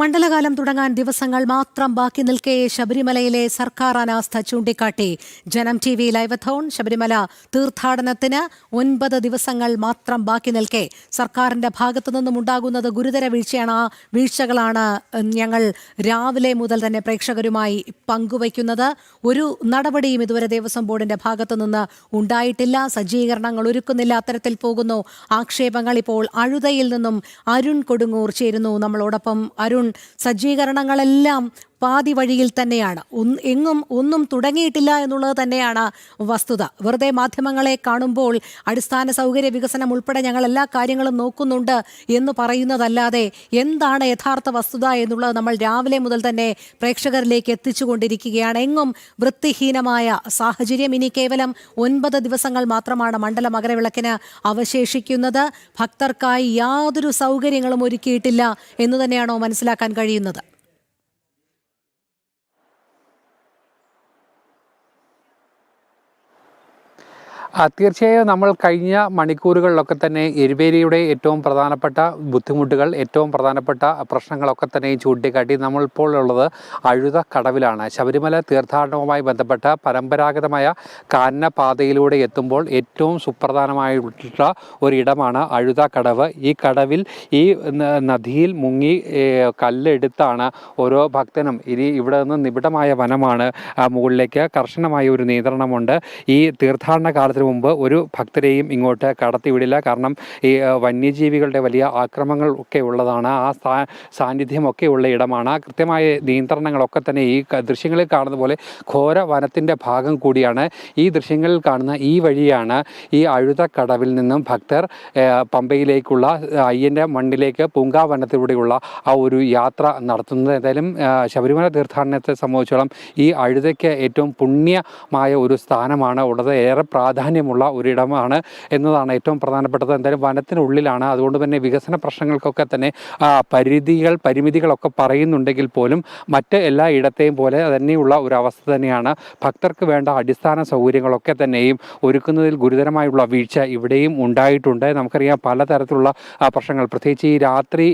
മണ്ഡലകാലം തുടങ്ങാൻ ദിവസങ്ങൾ മാത്രം ബാക്കി നിൽക്കെ ശബരിമലയിലെ സർക്കാർ അനാസ്ഥ ചൂണ്ടിക്കാട്ടി. ജനം ടി വി ലൈവത്തോൺ ശബരിമല തീർത്ഥാടനത്തിന് ഒൻപത് ദിവസങ്ങൾ മാത്രം ബാക്കി നിൽക്കെ സർക്കാരിന്റെ ഭാഗത്തു നിന്നും ഉണ്ടാകുന്നത് ഗുരുതര വീഴ്ചയാണ്. വീഴ്ചകളാണ് ഞങ്ങൾ രാവിലെ മുതൽ തന്നെ പ്രേക്ഷകരുമായി പങ്കുവയ്ക്കുന്നത്. ഒരു നടപടിയും ഇതുവരെ ദേവസ്വം ബോർഡിന്റെ ഭാഗത്തു നിന്ന് ഉണ്ടായിട്ടില്ല. സജ്ജീകരണങ്ങൾ ഒരുക്കുന്നില്ല. അത്തരത്തിൽ പോകുന്നു. ആക്ഷേപങ്ങൾ ഇപ്പോൾ അഴുതയിൽ നിന്നും അരുൺ കൊടുങ്ങൂർ ചേരുന്നു. നമ്മളോടൊപ്പം അരുൺ സജ്ജീകരണങ്ങളെല്ലാം പാതി വഴിയിൽ തന്നെയാണ് എങ്ങും ഒന്നും തുടങ്ങിയിട്ടില്ല എന്നുള്ളത് തന്നെയാണ് വസ്തുത. വെറുതെ മാധ്യമങ്ങളെ കാണുമ്പോൾ അടിസ്ഥാന സൗകര്യ വികസനം ഉൾപ്പെടെ ഞങ്ങൾ എല്ലാ കാര്യങ്ങളും നോക്കുന്നുണ്ട് എന്ന് പറയുന്നതല്ലാതെ എന്താണ് യഥാർത്ഥ വസ്തുത എന്നുള്ളത് നമ്മൾ രാവിലെ മുതൽ തന്നെ പ്രേക്ഷകരിലേക്ക് എത്തിച്ചുകൊണ്ടിരിക്കുകയാണ്. എങ്ങും വൃത്തിഹീനമായ സാഹചര്യം ഇനി കേവലം ഒൻപത് ദിവസങ്ങൾ മാത്രമാണ് മണ്ഡല മകരവിളക്കിന് അവശേഷിക്കുന്നത്. ഭക്തർക്കായി യാതൊരു സൗകര്യങ്ങളും ഒരുക്കിയിട്ടില്ല എന്ന് തന്നെയാണോ മനസ്സിലാക്കാൻ കഴിയുന്നത്? തീർച്ചയായും നമ്മൾ കഴിഞ്ഞ മണിക്കൂറുകളിലൊക്കെ തന്നെ എരിവേലിയുടെ ഏറ്റവും പ്രധാനപ്പെട്ട ബുദ്ധിമുട്ടുകൾ ഏറ്റവും പ്രധാനപ്പെട്ട പ്രശ്നങ്ങളൊക്കെ തന്നെ ചൂണ്ടിക്കാട്ടി നമ്മളിപ്പോൾ ഉള്ളത് അഴുത കടവിലാണ്. ശബരിമല തീർത്ഥാടനവുമായി ബന്ധപ്പെട്ട പരമ്പരാഗതമായ കാനനപാതയിലൂടെ എത്തുമ്പോൾ ഏറ്റവും സുപ്രധാനമായിട്ടുള്ള ഒരിടമാണ് അഴുത കടവ്. ഈ കടവിൽ ഈ നദിയിൽ മുങ്ങി കല്ലെടുത്താണ് ഓരോ ഭക്തനും. ഇനി ഇവിടെ നിന്ന് നിബിഡമായ വനമാണ് മുകളിലേക്ക് കർശനമായ ഒരു നിയന്ത്രണമുണ്ട്. ഈ തീർത്ഥാടന കാലത്തിന് മുമ്പ് ഒരു ഭക്തരെയും ഇങ്ങോട്ട് കടത്തിവിടില്ല കാരണം ഈ വന്യജീവികളുടെ വലിയ ആക്രമങ്ങൾ ഒക്കെ ഉള്ളതാണ്. ആ സാന്നിധ്യമൊക്കെ ഉള്ള ഇടമാണ്. ആ കൃത്യമായ നിയന്ത്രണങ്ങളൊക്കെ തന്നെ ഈ ദൃശ്യങ്ങളിൽ കാണുന്ന പോലെ ഘോര വനത്തിന്റെ ഭാഗം കൂടിയാണ് ഈ ദൃശ്യങ്ങളിൽ കാണുന്ന ഈ വഴിയാണ് ഈ അഴുതക്കടവിൽ നിന്നും ഭക്തർ പമ്പയിലേക്കുള്ള അയ്യന്റെ മണ്ണിലേക്ക് പൂങ്കാവനത്തിലൂടെയുള്ള ആ ഒരു യാത്ര നടത്തുന്നത്. എന്തായാലും ശബരിമല തീർത്ഥാടനത്തെ സംബന്ധിച്ചോളം ഈ അഴുതയ്ക്ക് ഏറ്റവും പുണ്യമായ ഒരു സ്ഥാനമാണ് ഉള്ളത്. ഏറെ പ്രാധാന്യമുള്ള ഒരിടമാണ് എന്നതാണ് ഏറ്റവും പ്രധാനപ്പെട്ടത്. എന്തായാലും വനത്തിനുള്ളിലാണ്. അതുകൊണ്ട് തന്നെ വികസന പ്രശ്നങ്ങൾക്കൊക്കെ തന്നെ പരിധികൾ പരിമിതികളൊക്കെ പറയുന്നുണ്ടെങ്കിൽ പോലും മറ്റ് എല്ലാ ഇടത്തെയും പോലെ തന്നെയുള്ള ഒരു അവസ്ഥ തന്നെയാണ്. ഭക്തർക്ക് വേണ്ട അടിസ്ഥാന സൗകര്യങ്ങളൊക്കെ തന്നെയും ഒരുക്കുന്നതിൽ ഗുരുതരമായുള്ള വീഴ്ച ഇവിടെയും ഉണ്ടായിട്ടുണ്ട്. നമുക്കറിയാം പലതരത്തിലുള്ള പ്രശ്നങ്ങൾ. പ്രത്യേകിച്ച് ഈ രാത്രി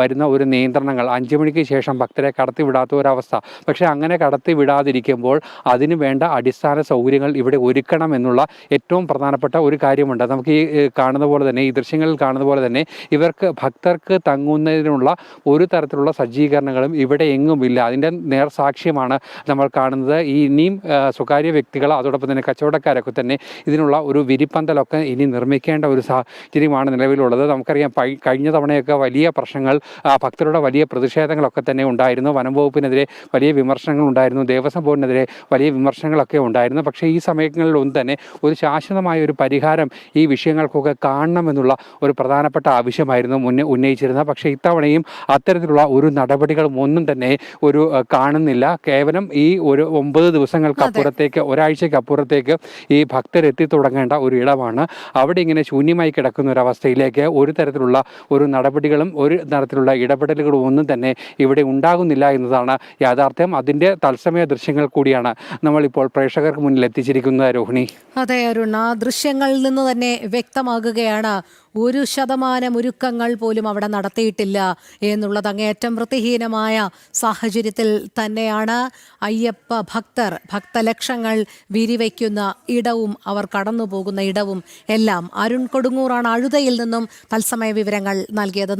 വരുന്ന ഒരു നിയന്ത്രണങ്ങൾ അഞ്ചു മണിക്ക് ശേഷം ഭക്തരെ കടത്തിവിടാത്ത ഒരവസ്ഥ. പക്ഷേ അങ്ങനെ കടത്തിവിടാതിരിക്കുമ്പോൾ അതിന് വേണ്ട അടിസ്ഥാന സൗകര്യങ്ങൾ ഇവിടെ ഒരുക്കണം എന്നുള്ള ഏറ്റവും പ്രധാനപ്പെട്ട ഒരു കാര്യമുണ്ട്. നമുക്ക് ഈ കാണുന്ന പോലെ തന്നെ ഈ ദൃശ്യങ്ങളിൽ കാണുന്ന പോലെ തന്നെ ഇവർക്ക് ഭക്തർക്ക് തങ്ങുന്നതിനുള്ള ഒരു തരത്തിലുള്ള സജ്ജീകരണങ്ങളും ഇവിടെ എങ്ങും ഇല്ല. അതിന്റെ നേർസാക്ഷ്യമാണ് നമ്മൾ കാണുന്നത്. ഈ ഇനിയും സ്വകാര്യ വ്യക്തികൾ അതോടൊപ്പം തന്നെ കച്ചവടക്കാരൊക്കെ തന്നെ ഇതിനുള്ള ഒരു വിരിപ്പന്തലൊക്കെ ഇനി നിർമ്മിക്കേണ്ട ഒരു സാഹചര്യമാണ് നിലവിലുള്ളത്. നമുക്കറിയാം കഴിഞ്ഞ തവണയൊക്കെ വലിയ പ്രശ്നങ്ങൾ ഭക്തരുടെ വലിയ പ്രതിഷേധങ്ങളൊക്കെ തന്നെ ഉണ്ടായിരുന്നു. വനം വകുപ്പിനെതിരെ വലിയ വിമർശനങ്ങൾ ഉണ്ടായിരുന്നു. ദേവസ്വം ബോർഡിനെതിരെ വലിയ വിമർശനങ്ങളൊക്കെ ഉണ്ടായിരുന്നു. പക്ഷേ ഈ സമയങ്ങളിലൊന്നും ഒരു ശാശ്വതമായ ഒരു പരിഹാരം ഈ വിഷയങ്ങൾക്കൊക്കെ കാണണമെന്നുള്ള ഒരു പ്രധാനപ്പെട്ട ആവശ്യമായിരുന്നു മുന്നേ ഉന്നയിച്ചിരുന്നത്. പക്ഷേ ഇത്തവണയും അത്തരത്തിലുള്ള ഒരു നടപടികളും ഒന്നും തന്നെ ഒരു കാണുന്നില്ല. കേവലം ഈ ഒരു ഒമ്പത് ദിവസങ്ങൾക്ക്. അപ്പുറത്തേക്ക് ഒരാഴ്ചയ്ക്ക് അപ്പുറത്തേക്ക് ഈ ഭക്തരെത്തി തുടങ്ങേണ്ട ഒരു ഇടമാണ്. അവിടെ ഇങ്ങനെ ശൂന്യമായി കിടക്കുന്ന ഒരു അവസ്ഥയിലേക്ക് ഒരു തരത്തിലുള്ള ഒരു നടപടികളും ഒരു തരത്തിലുള്ള ഇടപെടലുകളും ഒന്നും തന്നെ ഇവിടെ ഉണ്ടാകുന്നില്ല എന്നതാണ് യാഥാർത്ഥ്യം. അതിന്റെ തത്സമയ ദൃശ്യങ്ങൾ കൂടിയാണ് നമ്മളിപ്പോൾ പ്രേക്ഷകർക്ക് മുന്നിൽ എത്തിച്ചിരിക്കുന്നത് രോഹിണി. അതെ അരുൺ ആ ദൃശ്യങ്ങളിൽ നിന്ന് തന്നെ വ്യക്തമാകുകയാണ്. ഒരു ശതമാനം ഒരുക്കങ്ങൾ പോലും അവിടെ നടത്തിയിട്ടില്ല എന്നുള്ളത് അങ്ങേയറ്റം വൃത്തിഹീനമായ സാഹചര്യത്തിൽ തന്നെയാണ് അയ്യപ്പ ഭക്തർ ഭക്തലക്ഷങ്ങൾ വിരിവയ്ക്കുന്ന ഇടവും അവർ കടന്നു പോകുന്ന ഇടവും എല്ലാം. അരുൺ കൊടുങ്ങൂറാണ് അഴുതയിൽ നിന്നും തത്സമയ വിവരങ്ങൾ നൽകിയത്.